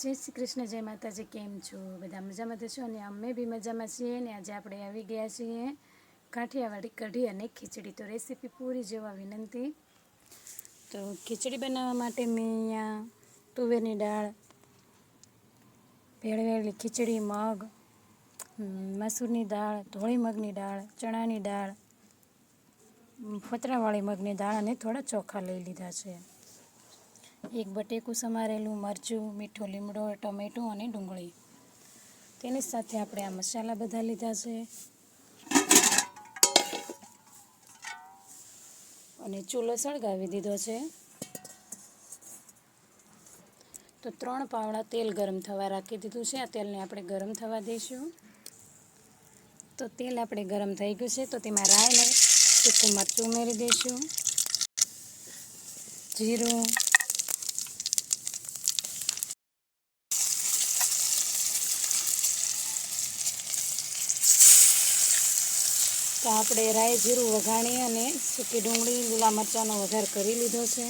જય શ્રી કૃષ્ણ, જય માતાજી, કેમ છો? બધા મજામાં થશો અને અમે બી મજામાં છીએ ને, આજે આપણે આવી ગયા છીએ કાઠિયાવાડી કઢી અને ખીચડી. તો રેસીપી પૂરી જોવા વિનંતી. તો ખીચડી બનાવવા માટે મેં અહીંયા તુવેરની દાળ, ભેળવેલી ખીચડી, મગ મસૂરની દાળ, ધોળી મગની દાળ, ચણાની દાળ, ફતરાવાળી મગની દાળ અને થોડા ચોખા લઈ લીધા છે. એક બટેકું સમારેલું મરચું, મીઠો લીમડો, ટમેટું અને ડુંગળી. તેની સાથે આપણે આ મસાલા બધા લીધા છે. અને ચૂલો સળગાવી દીધો છે. તો ત્રણ પાવડા તેલ ગરમ થવા રાખી દીધું છે. આ તેલને આપણે ગરમ થવા દઈશું. તો તેલ આપણે ગરમ થઈ ગયું છે. તો તેમાં રાઈ ને સૂકું મરચું ઉમેરી દઈશું. જીરું તો આપણે રાઈ જીરું વઘાણી અને સૂકી ડુંગળી, લીલા મરચાંનો વઘાર કરી લીધો છે.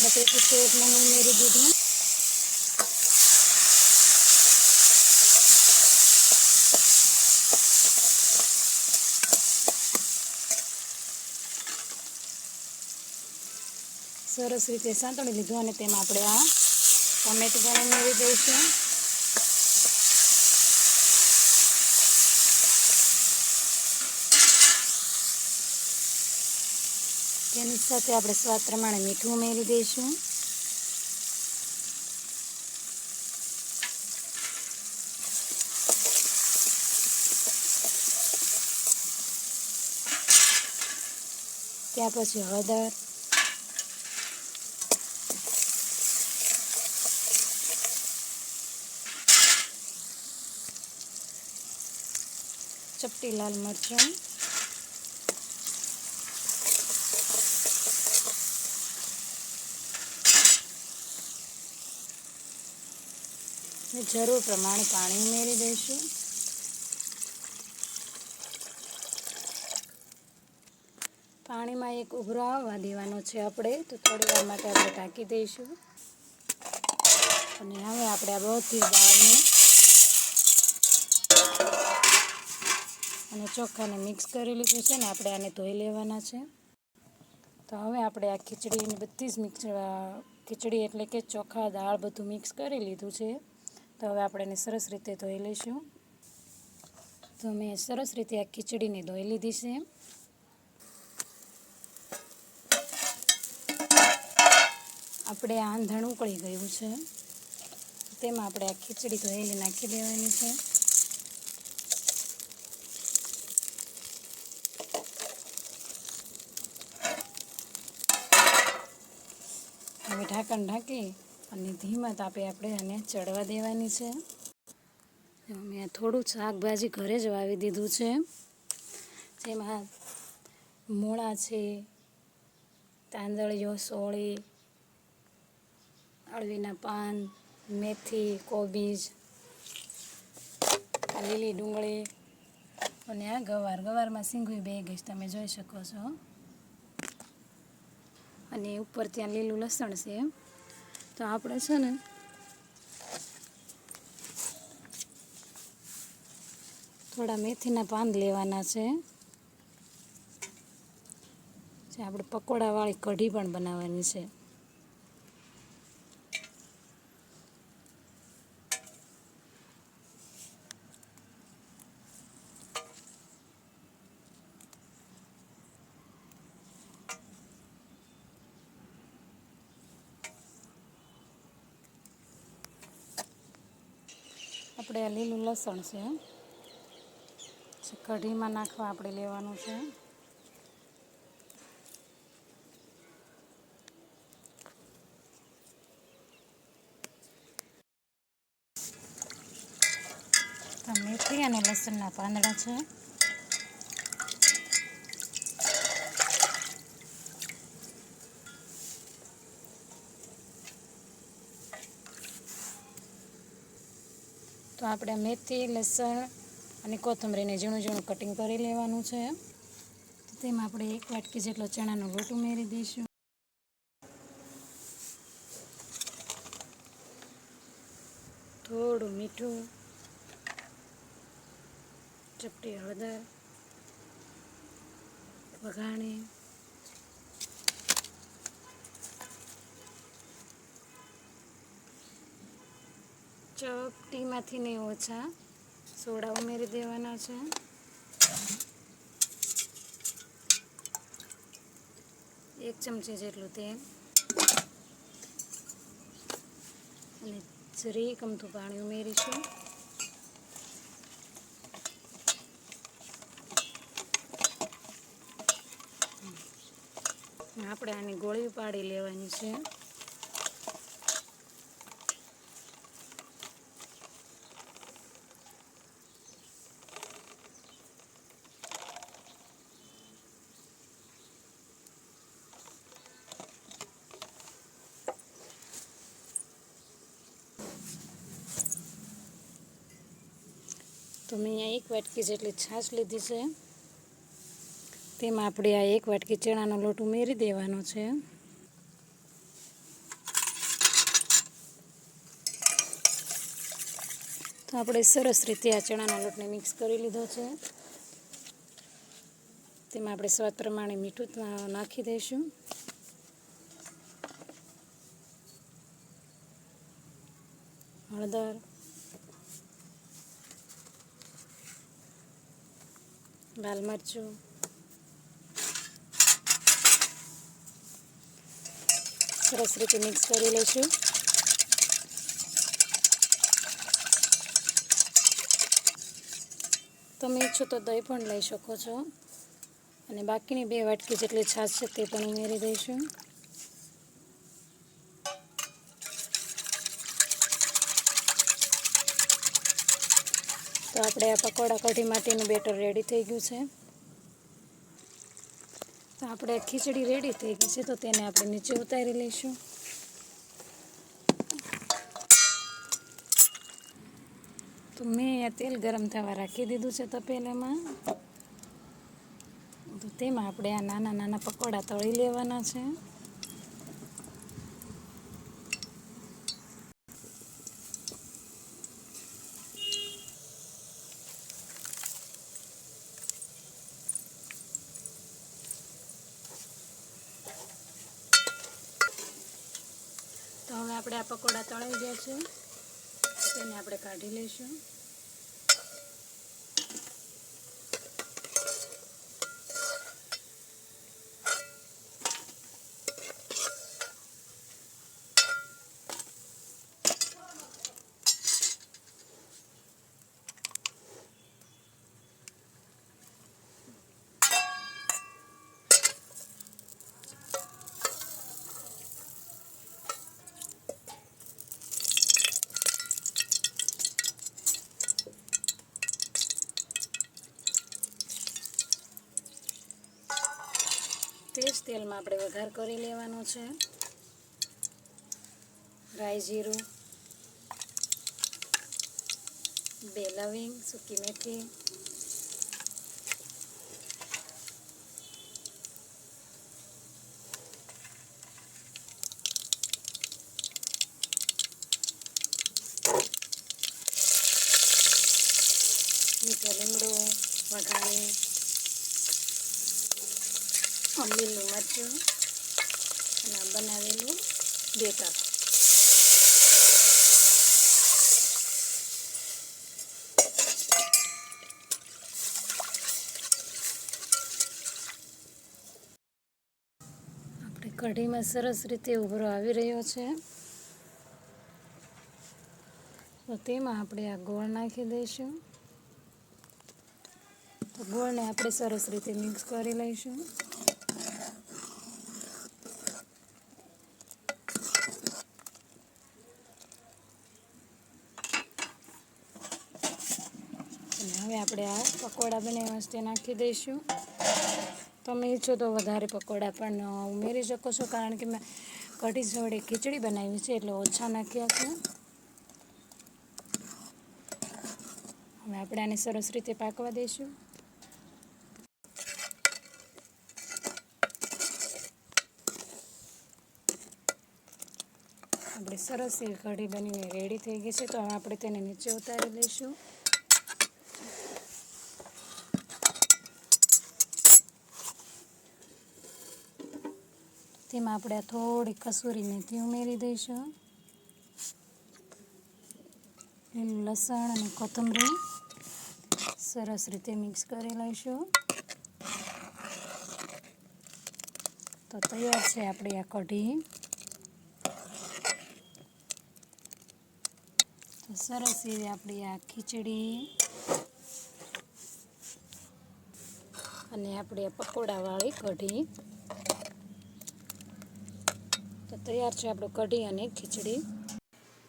બટેકું છે ઉમેરી દીધું. સરસ રીતે સાંતળી લીધું અને તેમાં આપણે આ ટમેટું પણ ઉમેરી દઈશું. તેની સાથે આપણે સ્વાદ પ્રમાણે મીઠું ઉમેરી દઈશું. ત્યાર પછી હળદર. ચપટી લાલ મરચાં. જરૂર પ્રમાણે પાણી ઉમેરી દઈશું. પાણીમાં એક ઉભરો આવવા દેવાનો છે આપણે, તો થોડી વાર માટે આપણે ઢાંકી દઈશું. અને હવે આપણે આ બધી દાળને અને ચોખાને મિક્સ કરી લીધું છે ને આપણે આને ધોઈ લેવાના છે. તો હવે આપણે આ ખીચડીની બધી જ મિક્સ ખીચડી એટલે કે ચોખા, દાળ બધું મિક્સ કરી લીધું છે. તો હવે આપણે એને સરસ રીતે ધોઈ લઈશું. તો મેં સરસ રીતે આ ખીચડીને ધોઈ લીધી છે. આપણે આંધણ ઉકળી ગયું છે. તેમાં આપણે આ ખીચડી ધોયેલી નાખી દેવાની છે. હવે ઢાંકણ ઢાંકી અને ધીમા તાપે આપણે આને ચડવા દેવાની છે. મેં થોડું શાકભાજી ઘરે જ વાવી દીધું છે. જેમાં મૂળા છે, તાંદળીઓ, સોળી, અળવીના પાન, મેથી, કોબીજ લીલી ડુંગળી અને આ ગવાર. ગવારમાં સિંગુઈ બે ગઈ તમે જોઈ શકો છો. અને ઉપર ત્યાં લીલું લસણ છે. તો આપણે છે ને થોડા મેથીના પાન લેવાના છે. જે આપણે પકોડાવાળી કઢી પણ બનાવવાની છે. આપણે લીલું લસણ છે. કઢીમાં નાખવા આપણે લેવાનું છે. મેથી અને લસણના પાંદડા છે. તો આપણે મેથી, લસણ અને કોથમરીને ઝીણું ઝીણું કટિંગ કરી લેવાનું છે. તો તેમાં આપણે એક વાટકી જેટલો ચણાનો લોટ ઉમેરી દઈશું. થોડું મીઠું, ચપટી હળદર, વઘાણી ચપટીમાંથી નહીં ઓછા સોડા ઉમેરી દેવાના છે. એક ચમચી જેટલું તેલ. અને જરી કમતું પાણી ઉમેરીશું. આપણે આની ગોળી પાડી લેવાની છે. તો મેં અહીંયા એક વાટકી જેટલી છાશ લીધી છે. તેમાં આપણે આ એક વાટકી ચણાનો લોટ ઉમેરી દેવાનો છે. તો આપણે સરસ રીતે આ ચણાના લોટને મિક્સ કરી લીધો છે. તેમાં આપણે સ્વાદ પ્રમાણે મીઠું નાખી દઈશું. હળદર લાલ મરચું. સરસ રીતે મિક્સ કરી લઈશું. તમે ઈચ્છો તો દહીં પણ લઈ શકો છો. અને બાકીની બે વાટકી જેટલી છાશ છે તે પણ ઉમેરી દઈશું. તો આપણે આ પકોડા કઢી માટેનું બેટર રેડી થઈ ગયું છે. તો આપણે ખીચડી રેડી થઈ ગઈ છે તો તેને આપણે નીચે ઉતારી લઈશું. તો મેં તેલ ગરમ થવા રાખી દીધું છે તપેલામાં. તો તેમાં આપણે આ નાના નાના પકોડા તળી લેવાના છે તો હવે આપણે આ પકોડા તળાઈ ગયા છે. તેને આપણે કાઢી લઈશું. તેલમાં આપણે વઘાર કરી લેવાનો છે. રાઈ જીરું બે લવિંગ સૂકી મેથી, મીઠો લીમડો વઘારી લીલું મરચું અને બનાવેલું બેટર. આપણે કઢીમાં સરસ રીતે ઉભરો આવી રહ્યો છે. તો તેમાં આપણે આ ગોળ નાખી દઈશું. તો ગોળને આપણે સરસ રીતે મિક્સ કરી લઈશું અને હવે આપણે આ પકોડા બનાવ્યા છે નાખી દઈશું. તમે ઈચ્છો તો વધારે પકોડા પણ ઉમેરી શકો છો, કારણ કે મેં કઢી જોડે ખીચડી બનાવી છે, એટલે ઓછા નાખ્યા છે. હવે આપણે આને સરસ રીતે પાકવા દઈશું. આપણે સરસ એવી કઢી બનીને રેડી થઈ ગઈ છે, તો હવે આપણે તેને નીચે ઉતારી લઈશું. તેમાં આપણે થોડી કસૂરી મેથી ઉમેરી દઈશું. લીલું લસણ અને કોથમરી સરસ રીતે મિક્સ કરી લઈશું. તો તૈયાર છે આપણી આ કઢી. તો સરસ એવી આપણી આ ખીચડી અને આપણી આ પકોડાવાળી કઢી. તૈયાર છે આપણો કઢી અને ખીચડી.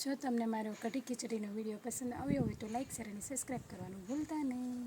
જો તમને મારો કઢી ખીચડીનો વીડિયો પસંદ આવ્યો હોય તો લાઇક શેર અને સબસ્ક્રાઈબ કરવાનું ભૂલતા નહીં.